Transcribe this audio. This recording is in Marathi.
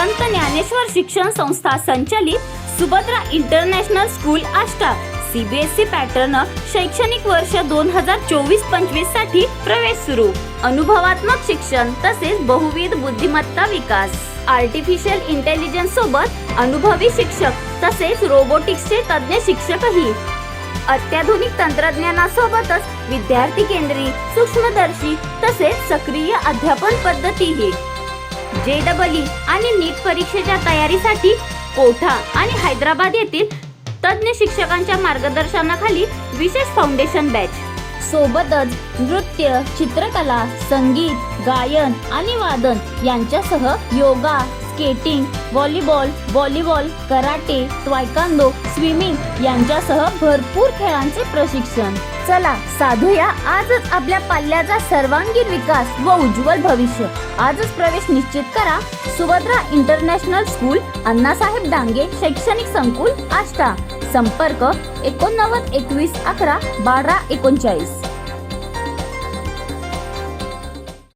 संत ज्ञानेश्वर शिक्षण संस्था संचालित Subhadra international school Ashta CBSE pattern शैक्षणिक वर्ष दोन हजार चोवीस पंचवीससाठी प्रवेश सुरू. अनुभवात्मक शिक्षण तसेच बहुविध बुद्धिमत्ता विकास. आर्टिफिशियल इंटेलिजन्स सोबत अनुभवी शिक्षक तसेच रोबोटिक्सचे तज्ज्ञ शिक्षकही. अत्याधुनिक तंत्रज्ञानासोबतच विद्यार्थी केंद्री सूक्ष्मदर्शी तसेच सक्रिय अध्यापन पद्धतीही. जे डबल ई आणि नीट परीक्षेच्या तयारीसाठी कोठा आणि हैदराबाद येथील तज्ज्ञ शिक्षकांच्या मार्गदर्शनाखाली विशेष फाउंडेशन बॅच सोबतच नृत्य चित्रकला संगीत गायन आणि वादन यांच्यासह yoga skating volleyball volleyball karate taekwondo swimming यांच्यासह भरपूर खेळांचे प्रशिक्षण. चला साधूया आजच आपल्या पाल्याचा सर्वांगीण विकास व उज्ज्वल भविष्य. आजच प्रवेश निश्चित करा. सुभद्रा इंटरनॅशनल स्कूल अण्णासाहेब डांगे शैक्षणिक संकुल आष्टा. संपर्क एकोणनव्वद एकवीस अकरा बारा एकोणचाळीस.